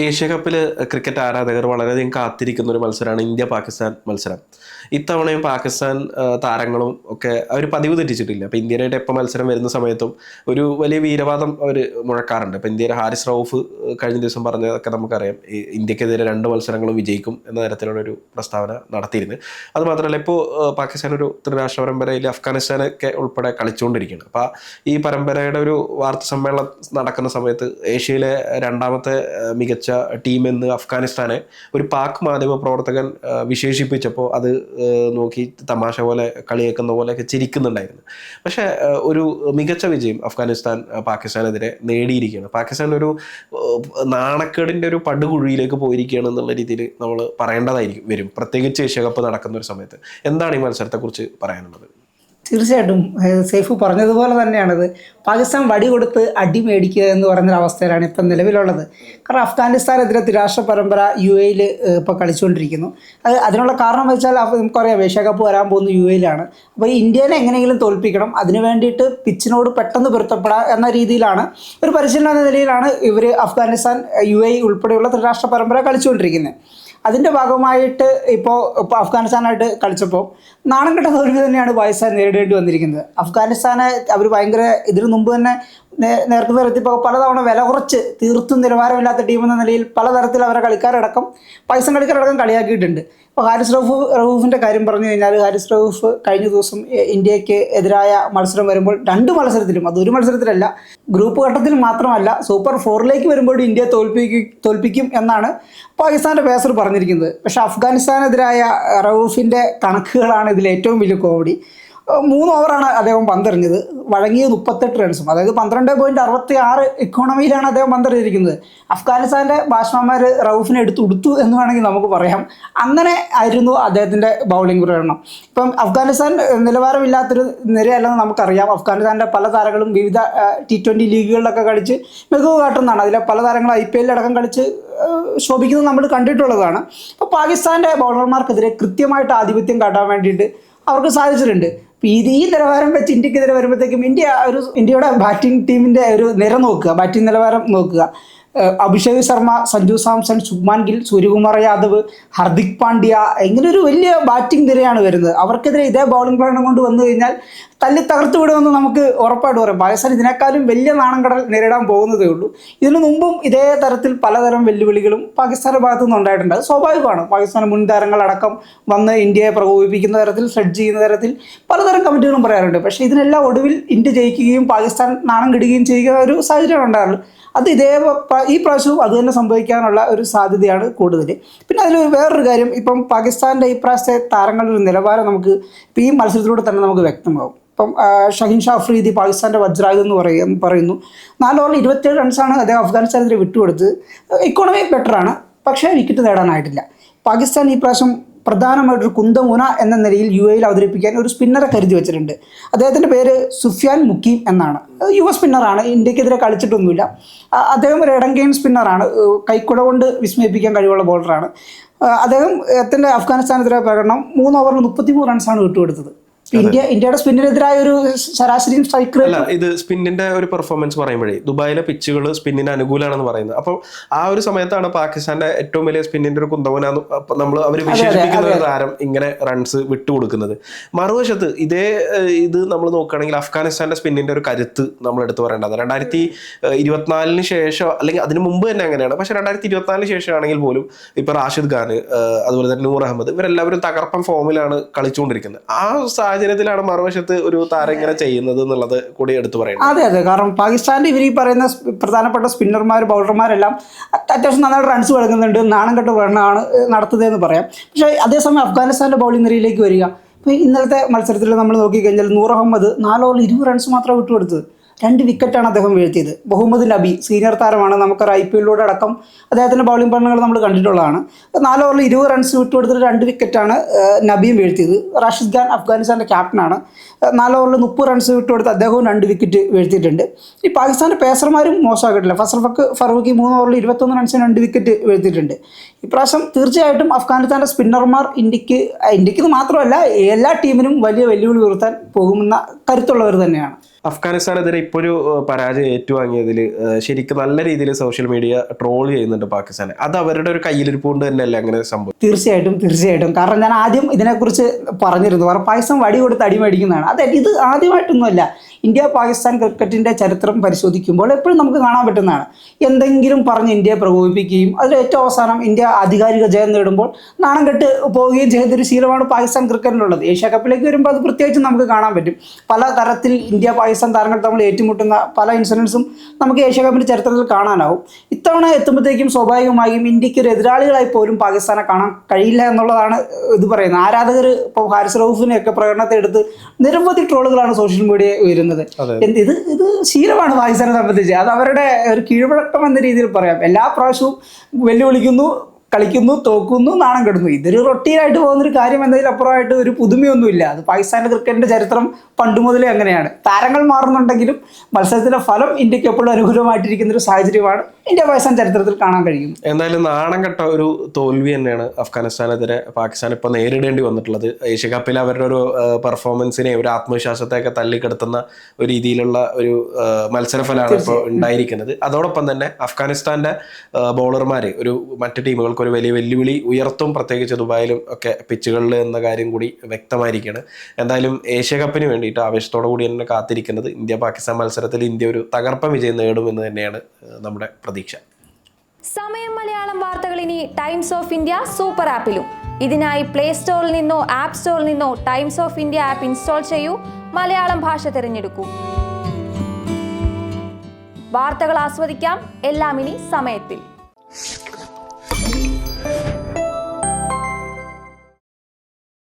Asia കപ്പിൽ cricket ആരാധകർ വളരെയധികം കാത്തിരിക്കുന്ന ഒരു മത്സരമാണ് ഇന്ത്യ പാകിസ്ഥാൻ മത്സരം. ഇത്തവണയും പാകിസ്ഥാൻ താരങ്ങളും ഒക്കെ അവർ പതിവ് തെറ്റിച്ചിട്ടില്ല. അപ്പോൾ ഇന്ത്യയുടെ എപ്പോൾ മത്സരം വരുന്ന സമയത്തും ഒരു വലിയ വീരവാദം അവർ മുഴക്കാറുണ്ട്. അപ്പോൾ ഇന്ത്യയുടെ ഹാരിസ് റൌഫ് കഴിഞ്ഞ ദിവസം പറഞ്ഞതൊക്കെ നമുക്കറിയാം. ഇന്ത്യക്കെതിരെ രണ്ട് മത്സരങ്ങളും വിജയിക്കും എന്ന തരത്തിലുള്ള ഒരു പ്രസ്താവന നടത്തിയിരുന്നു. അതുമാത്രമല്ല ഇപ്പോൾ പാകിസ്ഥാൻ ഒരു ത്രിരാഷ്ട്ര പരമ്പരയിൽ അഫ്ഗാനിസ്ഥാനൊക്കെ ഉൾപ്പെടെ കളിച്ചുകൊണ്ടിരിക്കുകയാണ് അപ്പോൾ ഈ പരമ്പരയുടെ ഒരു വാർത്താ സമ്മേളനം നടക്കുന്ന സമയത്ത് ഏഷ്യയിലെ രണ്ടാമത്തെ മികച്ച ടീം എന്ന് അഫ്ഗാനിസ്ഥാനെ ഒരു പാക് മാധ്യമ പ്രവർത്തകൻ വിശേഷിപ്പിച്ചപ്പോൾ അത് നോക്കി തമാശ പോലെ കളിയേക്കുന്ന പോലെയൊക്കെ ചിരിക്കുന്നുണ്ടായിരുന്നു. പക്ഷേ ഒരു മികച്ച വിജയം അഫ്ഗാനിസ്ഥാൻ പാകിസ്ഥാനെതിരെ നേടിയിരിക്കുകയാണ്. പാകിസ്ഥാൻ ഒരു നാണക്കേടിന്റെ ഒരു പടുകുഴിയിലേക്ക് പോയിരിക്കുകയാണ് എന്നുള്ള രീതിയിൽ നമ്മൾ പറയേണ്ടതായിരിക്കും വരും. പ്രത്യേകിച്ച് ഏഷ്യ കപ്പ് നടക്കുന്ന ഒരു സമയത്ത്. എന്താണ് ഈ മത്സരത്തെക്കുറിച്ച് പറയാനുള്ളത്? തീർച്ചയായിട്ടും സേഫ് പറഞ്ഞതുപോലെ തന്നെയാണത്. പാകിസ്ഥാൻ വടി കൊടുത്ത് അടി മേടിക്കുക എന്ന് പറയുന്ന അവസ്ഥയിലാണ് ഇപ്പം നിലവിലുള്ളത്. കാരണം അഫ്ഗാനിസ്ഥാനെതിരെ ത്രിരാഷ്ട്ര പരമ്പര യു എയിൽ ഇപ്പോൾ കളിച്ചുകൊണ്ടിരിക്കുന്നു. അത് അതിനുള്ള കാരണം വെച്ചാൽ നമുക്കറിയാം ഏഷ്യ കപ്പ് വരാൻ പോകുന്ന യു എയിലാണ്. അപ്പോൾ ഇന്ത്യനെ എങ്ങനെയെങ്കിലും തോൽപ്പിക്കണം അതിനു വേണ്ടിയിട്ട് പിച്ചിനോട് പെട്ടെന്ന് പൊരുത്തപ്പെടാം എന്ന രീതിയിലാണ് ഒരു പരിശീലന എന്ന നിലയിലാണ് ഇവർ അഫ്ഗാനിസ്ഥാൻ യു എ ഉൾപ്പെടെയുള്ള ത്രിരാഷ്ട്ര പരമ്പര കളിച്ചുകൊണ്ടിരിക്കുന്നത്. അതിന്റെ ഭാഗമായിട്ട് ഇപ്പോൾ ഇപ്പോൾ അഫ്ഗാനിസ്ഥാനായിട്ട് കളിച്ചപ്പോൾ നാണം കെട്ട തോൽവി തന്നെയാണ് പാകിസ്ഥാൻ നേരിടേണ്ടി വന്നിരിക്കുന്നത്. അഫ്ഗാനിസ്ഥാനെ അവർ ഭയങ്കര ഇതിനു മുമ്പ് തന്നെ നേ- നേരത്തെ ഇപ്പോൾ പലതവണ വില കുറച്ച് തീർത്തും നിലവാരമില്ലാത്ത ടീം എന്ന നിലയിൽ പലതരത്തിൽ അവരെ കളിക്കാരടക്കം പൈസ കളിക്കാരടക്കം കളിയാക്കിയിട്ടുണ്ട്. ഇപ്പോൾ ഹാരിസ് റൌഫ് റൌഫിന്റെ കാര്യം പറഞ്ഞു കഴിഞ്ഞാൽ ഹാരിസ് റൌഫ് കഴിഞ്ഞ ദിവസം ഇന്ത്യയ്ക്ക് എതിരായ മത്സരം വരുമ്പോൾ രണ്ട് മത്സരത്തിലും അത് ഒരു മത്സരത്തിലല്ല ഗ്രൂപ്പ് ഘട്ടത്തിൽ മാത്രമല്ല സൂപ്പർ ഫോറിലേക്ക് വരുമ്പോഴും ഇന്ത്യ തോൽപ്പിക്കും തോൽപ്പിക്കും എന്നാണ് പാകിസ്ഥാന്റെ പേസർ പറഞ്ഞിരിക്കുന്നത്. പക്ഷേ അഫ്ഗാനിസ്ഥാനെതിരായ റൌഫിന്റെ കണക്കുകളാണ് ഇതിൽ ഏറ്റവും വലിയ കോമഡി മൂന്ന് ഓവറാണ് അദ്ദേഹം പന്തെറിഞ്ഞത്. വഴങ്ങിയ മുപ്പത്തെട്ട് റൺസും അതായത് പന്ത്രണ്ട് പോയിന്റ് അറുപത്തി ആറ് ഇക്കോണമിയിലാണ് അദ്ദേഹം പന്തെറിഞ്ഞിരിക്കുന്നത് അഫ്ഗാനിസ്ഥാന്റെ ബാറ്റ്സ്മാൻമാർ റൌഫിനെ എടുത്ത് ഉടുത്തു എന്ന് വേണമെങ്കിൽ നമുക്ക് പറയാം. അങ്ങനെ ആയിരുന്നു അദ്ദേഹത്തിന്റെ ബൗളിംഗ് പ്രകടനം. ഇപ്പം അഫ്ഗാനിസ്ഥാൻ നിലവാരമില്ലാത്തൊരു നിരയല്ലെന്ന് നമുക്കറിയാം. അഫ്ഗാനിസ്ഥാന്റെ പല താരങ്ങളും വിവിധ ടി ട്വന്റി ലീഗുകളിലൊക്കെ കളിച്ച് മികവ് കാട്ടുന്നതാണ്. അതിലെ പല താരങ്ങളും ഐ പി എല്ലിലടക്കം കളിച്ച് ശോഭിക്കുന്നത് നമ്മൾ കണ്ടിട്ടുള്ളതാണ്. അപ്പോൾ പാകിസ്ഥാന്റെ ബൗളർമാർക്കെതിരെ കൃത്യമായിട്ട് ആധിപത്യം കാട്ടാൻ വേണ്ടിയിട്ട് അവർക്ക് സാധിച്ചിട്ടുണ്ട്. ഇത് ഈ നിലവാരം വെച്ച് ഇന്ത്യക്കെതിരെ വരുമ്പോഴത്തേക്കും ഇന്ത്യ ഒരു ഇന്ത്യയുടെ ബാറ്റിംഗ് ടീമിന്റെ ഒരു നിര നോക്കുക ബാറ്റിംഗ് നിലവാരം നോക്കുക. അഭിഷേക് ശർമ്മ സഞ്ജു സാംസൺ ശുഭ്മാൻ ഗിൽ സൂര്യകുമാർ യാദവ് ഹർദിക് പാണ്ഡ്യ ഇങ്ങനെ ഒരു വലിയ ബാറ്റിംഗ് നിരയാണ് വരുന്നത്. അവർക്കെതിരെ ഇതേ ബൗളിംഗ് പ്രകടനം കൊണ്ട് വന്നു കഴിഞ്ഞാൽ തല്ലി തകർത്ത് വിടുമെന്ന് നമുക്ക് ഉറപ്പായിട്ട് പറയാം. പാകിസ്ഥാൻ ഇതിനേക്കാളും വലിയ നാണംകടൽ നേരിടാൻ പോകുന്നതേ ഉള്ളൂ. ഇതിനു മുമ്പും ഇതേ തരത്തിൽ പലതരം വെല്ലുവിളികളും പാകിസ്ഥാന്റെ ഭാഗത്തു നിന്ന് ഉണ്ടായിട്ടുണ്ട്. അത് സ്വാഭാവികമാണ്. പാകിസ്ഥാൻ മുൻ താരങ്ങളടക്കം വന്ന് ഇന്ത്യയെ പ്രകോപിപ്പിക്കുന്ന തരത്തിൽ ഫ്ലഡ് ചെയ്യുന്ന തരത്തിൽ പലതരം കമ്മിറ്റികളും പറയാറുണ്ട്. പക്ഷേ ഇതിനെല്ലാം ഒടുവിൽ ഇന്ത്യ ജയിക്കുകയും പാകിസ്ഥാൻ നാണം കിടുകയും ചെയ്യുക ഒരു സാഹചര്യം ഉണ്ടായിരുന്നു അത് ഇതേ ഈ പ്രാവശ്യവും അത് തന്നെ സംഭവിക്കാനുള്ള ഒരു സാധ്യതയാണ് കൂടുതൽ പിന്നെ അതിൽ വേറൊരു കാര്യം ഇപ്പം പാകിസ്ഥാന്റെ ഈ പ്രാവശ്യത്തെ താരങ്ങളുടെ ഒരു നിലവാരം നമുക്ക് ഈ മത്സരത്തിലൂടെ തന്നെ നമുക്ക് വ്യക്തമാകും. ഇപ്പം ഷഹീൻ ഷാ അഫ്രീദി പാകിസ്ഥാന്റെ വജ്രായുധം എന്ന് പറയും പറയുന്നു. നാല് ഓവറിൽ ഇരുപത്തേഴ് റൺസാണ് അദ്ദേഹം അഫ്ഗാനിസ്ഥാനെതിരെ വിട്ടുകൊടുത്തത്. ഇക്കോണമി ബെറ്ററാണ് പക്ഷേ വിക്കറ്റ് നേടാനായിട്ടില്ല. പാകിസ്ഥാൻ ഈ പ്രാവശ്യം പ്രധാനമായിട്ടൊരു കുന്തമുന എന്ന നിലയിൽ യു എയിൽ അവതരിപ്പിക്കാൻ ഒരു സ്പിന്നറെ കരുതി വെച്ചിട്ടുണ്ട്. അദ്ദേഹത്തിന്റെ പേര് സുഫിയാൻ മുക്കീം എന്നാണ്. യുവ സ്പിന്നറാണ് ഇന്ത്യക്കെതിരെ കളിച്ചിട്ടൊന്നുമില്ല. അദ്ദേഹം ഒരു ഇടങ്കെയിൻ സ്പിന്നറാണ് കൈക്കുട കൊണ്ട് വിസ്മയിപ്പിക്കാൻ കഴിവുള്ള ബോളറാണ് അദ്ദേഹം അദ്ദേഹത്തിന്റെ അഫ്ഗാനിസ്ഥാനെതിരെ പ്രകടനം മൂന്ന് ഓവറിൽ മുപ്പത്തിമൂന്ന് റൺസാണ് വിട്ടുകൊടുത്തത്. ഇന്ത്യ ഇന്ത്യയുടെ സ്പിന്നിനെതിരായ ഒരു ശരാശരി സ്ട്രൈക്ക് അല്ല ഇത് സ്പിന്നിന്റെ ഒരു പെർഫോമൻസ് പറയുമ്പോഴേ ദുബായിലെ പിച്ചുകൾ സ്പിന്നിന് അനുകൂലമാണെന്ന് പറയുന്നത്. അപ്പോൾ ആ ഒരു സമയത്താണ് പാകിസ്ഥാന്റെ ഏറ്റവും വലിയ സ്പിന്നിന്റെ ഒരു കുന്തവനാന്ന് നമ്മൾ അവർ വിശേഷിപ്പിക്കുന്ന ഒരു താരം ഇങ്ങനെ റൺസ് വിട്ടുകൊടുക്കുന്നത് മറുവശത്ത് ഇതേ ഇത് നമ്മൾ നോക്കുകയാണെങ്കിൽ അഫ്ഗാനിസ്ഥാന്റെ സ്പിന്നിന്റെ ഒരു കരുത്ത് നമ്മൾ എടുത്തു പറയേണ്ടത് രണ്ടായിരത്തി ഇരുപത്തിനാലിന് ശേഷം അല്ലെങ്കിൽ അതിന് മുമ്പ് തന്നെ അങ്ങനെയാണ്. പക്ഷെ രണ്ടായിരത്തി ഇരുപത്തിനാലിന് ശേഷമാണെങ്കിൽ പോലും ഇപ്പൊ റാഷിദ് ഖാൻ അതുപോലെ തന്നെ നൂർ അഹമ്മദ് ഇവരെല്ലാവരും തകർപ്പൻ ഫോമിലാണ് കളിച്ചുകൊണ്ടിരിക്കുന്നത്. ആ സാഹചര്യത്തിലാണ് മറുവശത്ത് ഒരു താരം ഇങ്ങനെ ചെയ്യുന്നത് എന്നുള്ളത് കൂടി എടുത്തു പറയുന്നത്. അതെ അതെ. കാരണം പാകിസ്ഥാനിൽ ഇവർ ഈ പറയുന്ന പ്രധാനപ്പെട്ട സ്പിന്നർമാർ ബൗളർമാരെല്ലാം അത് അത്യാവശ്യം നന്നായിട്ട് റൺസ് കൊടുക്കുന്നുണ്ട് നാണം കെട്ട് വേണമാണ് നടത്തുന്നതെന്ന് പറയാം. പക്ഷേ അതേസമയം അഫ്ഗാനിസ്ഥാന്റെ ബൗളിംഗ് നിരയിലേക്ക് വരിക. ഇന്നലത്തെ മത്സരത്തിൽ നമ്മൾ നോക്കിക്കഴിഞ്ഞാൽ നൂർ അഹമ്മദ് നാല് ഓവറിൽ ഇരുപത് റൺസ് മാത്രമേ വിട്ടുകൊടുത്തത്. രണ്ട് വിക്കറ്റാണ് അദ്ദേഹം വീഴ്ത്തിയത്. മുഹമ്മദ് നബി സീനിയർ താരമാണ്. നമുക്കൊരു ഐ പി എല്ലിലൂടെ അടക്കം അദ്ദേഹത്തിന്റെ ബൗളിംഗ് പഠനങ്ങൾ നമ്മൾ കണ്ടിട്ടുള്ളതാണ്. നാല് ഓവറിൽ ഇരുപത് റൺസ് വിട്ടുകൊടുത്തിട്ട് രണ്ട് വിക്കറ്റാണ് നബിയും വീഴ്ത്തിയത്. റാഷിദ് ഖാൻ അഫ്ഗാനിസ്ഥാന്റെ ക്യാപ്റ്റനാണ് നാല് ഓവറിൽ മുപ്പത് റൺസ് വിട്ടുകൊടുത്ത് അദ്ദേഹവും രണ്ട് വിക്കറ്റ് വീഴ്ത്തിയിട്ടുണ്ട്. ഈ പാകിസ്ഥാന്റെ പേസർമാരും മോശമാക്കിയിട്ടില്ല ഫസൽഫക്ക് ഫറൂഖി മൂന്ന് ഓവറിൽ ഇരുപത്തൊന്ന് റൺസിന് രണ്ട് വിക്കറ്റ് വീഴ്ത്തിയിട്ടുണ്ട്. ഇപ്രാവശ്യം തീർച്ചയായിട്ടും അഫ്ഗാനിസ്ഥാന്റെ സ്പിന്നർമാർ ഇന്ത്യയ്ക്ക് ഇന്ത്യയ്ക്ക് മാത്രമല്ല എല്ലാ ടീമിനും വലിയ വെല്ലുവിളി ഉയർത്താൻ പോകുമെന്ന കരുത്തുള്ളവർ തന്നെയാണ്. അഫ്ഗാനിസ്ഥാനെതിരെ ഇപ്പോൾ ഒരു പരാജയം ഏറ്റുവാങ്ങിയതിൽ ശരിക്കും നല്ല രീതിയിൽ സോഷ്യൽ മീഡിയ ട്രോൾ ചെയ്യുന്നുണ്ട് പാകിസ്ഥാനെ. അത് അവരുടെ ഒരു കയ്യിലിരിപ്പ് കൊണ്ട് തന്നെയല്ലേ അങ്ങനെ സംഭവം? തീർച്ചയായിട്ടും തീർച്ചയായിട്ടും. കാരണം ഞാൻ ആദ്യം ഇതിനെക്കുറിച്ച് പറഞ്ഞിരുന്നു. കാരണം പാകിസ്ഥാൻ വടി കൊടുത്ത് അടിമേടിക്കുന്നതാണ്. അതെ ഇത് ആദ്യമായിട്ടൊന്നുമല്ല. ഇന്ത്യ പാകിസ്ഥാൻ ക്രിക്കറ്റിന്റെ ചരിത്രം പരിശോധിക്കുമ്പോൾ എപ്പോഴും നമുക്ക് കാണാൻ പറ്റുന്നതാണ്. എന്തെങ്കിലും പറഞ്ഞ് ഇന്ത്യയെ പ്രകോപിപ്പിക്കുകയും അതിൽ ഏറ്റവും അവസാനം ഇന്ത്യ ആധികാരിക ജയം നേടുമ്പോൾ നാണം കെട്ട് പോവുകയും ചെയ്തൊരു ശീലമാണ് പാകിസ്ഥാൻ ക്രിക്കറ്റിനുള്ളത്. ഏഷ്യ കപ്പിലേക്ക് വരുമ്പോൾ അത് പ്രത്യേകിച്ച് നമുക്ക് കാണാൻ പറ്റും. പല തരത്തിൽ ഇന്ത്യ പാകിസ്ഥാൻ താരങ്ങൾ തമ്മിൽ ഏറ്റുമുട്ടുന്ന പല ഇൻസിഡൻസും നമുക്ക് ഏഷ്യ കപ്പിന്റെ ചരിത്രത്തിൽ കാണാനാവും. ഇത്തവണ എത്തുമ്പോഴത്തേക്കും സ്വാഭാവികമായും ഇന്ത്യയ്ക്ക് ഒരു എതിരാളികളായി പോലും പാകിസ്ഥാനെ കാണാൻ കഴിയില്ല എന്നുള്ളതാണ് ഇത് പറയുന്നത്. ആരാധകർ ഇപ്പോൾ ഹാരിസ് റൌഫിനെയൊക്കെ പ്രകടനത്തെ എടുത്ത് നിരവധി ട്രോളുകളാണ് സോഷ്യൽ മീഡിയയിൽ വരുന്നത് എന്ത് ഇത് ഇത് ശീലമാണ് പാകിസ്ഥാനെ സംബന്ധിച്ച്. അത് അവരുടെ ഒരു കീഴ്വഴക്കം എന്ന രീതിയിൽ പറയാം. എല്ലാ പ്രാവശ്യവും വെല്ലുവിളിക്കുന്നു കളിക്കുന്നു തോക്കുന്നു നാണം കെടുന്നു. ഇതൊരു റൊട്ടീനായിട്ട് പോകുന്നൊരു കാര്യം എന്നതിലപ്പുറമായിട്ട് ഒരു പുതുമയൊന്നുമില്ല. അത് പാകിസ്ഥാന്റെ ക്രിക്കറ്റിന്റെ ചരിത്രം പണ്ട് മുതലേ അങ്ങനെയാണ്. താരങ്ങൾ മാറുന്നുണ്ടെങ്കിലും മത്സരത്തിലെ ഫലം ഇന്ത്യയ്ക്ക് എപ്പോഴും അനുകൂലമായിട്ടിരിക്കുന്ന ഒരു സാഹചര്യമാണ് ഇന്ത്യ പാകിസ്ഥാൻ ചരിത്രത്തിൽ കാണാൻ കഴിയും എന്തായാലും നാണം കെട്ട ഒരു തോൽവി തന്നെയാണ് അഫ്ഗാനിസ്ഥാനെതിരെ പാകിസ്ഥാൻ ഇപ്പോൾ നേരിടേണ്ടി വന്നിട്ടുള്ളത്. ഏഷ്യ കപ്പിൽ അവരുടെ ഒരു പെർഫോമൻസിനെ ഒരു ആത്മവിശ്വാസത്തെയൊക്കെ തള്ളിക്കെടുത്തുന്ന ഒരു രീതിയിലുള്ള ഒരു മത്സരഫലമാണ് ഇപ്പോൾ ഉണ്ടായിരിക്കുന്നത്. അതോടൊപ്പം തന്നെ അഫ്ഗാനിസ്ഥാന്റെ ബോളർമാർ ഒരു മറ്റു ടീമുകൾക്ക് ഒരു വലിയ വെല്ലുവിളി ഉയർത്തും. പ്രത്യേകിച്ച് ദുബായിലും ഒക്കെ പിച്ചുകളിൽ എന്ന കാര്യം കൂടി വ്യക്തമായിരിക്കുകയാണ് എന്തായാലും ഏഷ്യ കപ്പിന് വേണ്ടിയിട്ട് ആവേശത്തോടു കൂടി തന്നെ കാത്തിരിക്കുന്നത് ഇന്ത്യ പാകിസ്ഥാൻ മത്സരത്തിൽ ഇന്ത്യ ഒരു തകർപ്പൻ വിജയം നേടുമെന്ന് തന്നെയാണ് നമ്മുടെ പ്രതീക്ഷ. സമയം മലയാളം വാർത്തകൾ ഇനി ടൈംസ് ഓഫ് ഇന്ത്യ സൂപ്പർ ആപ്പിലും. ഇതിനായി പ്ലേ സ്റ്റോറിൽ നിന്നോ ആപ്പ് സ്റ്റോറിൽ നിന്നോ Times of India app install ചെയ്യൂ. മലയാളം ഭാഷ തിരഞ്ഞെടുക്കൂ. വാർത്തകൾ ആസ്വദിക്കാം. എല്ലാം ഇനി സമയത്തിൽ.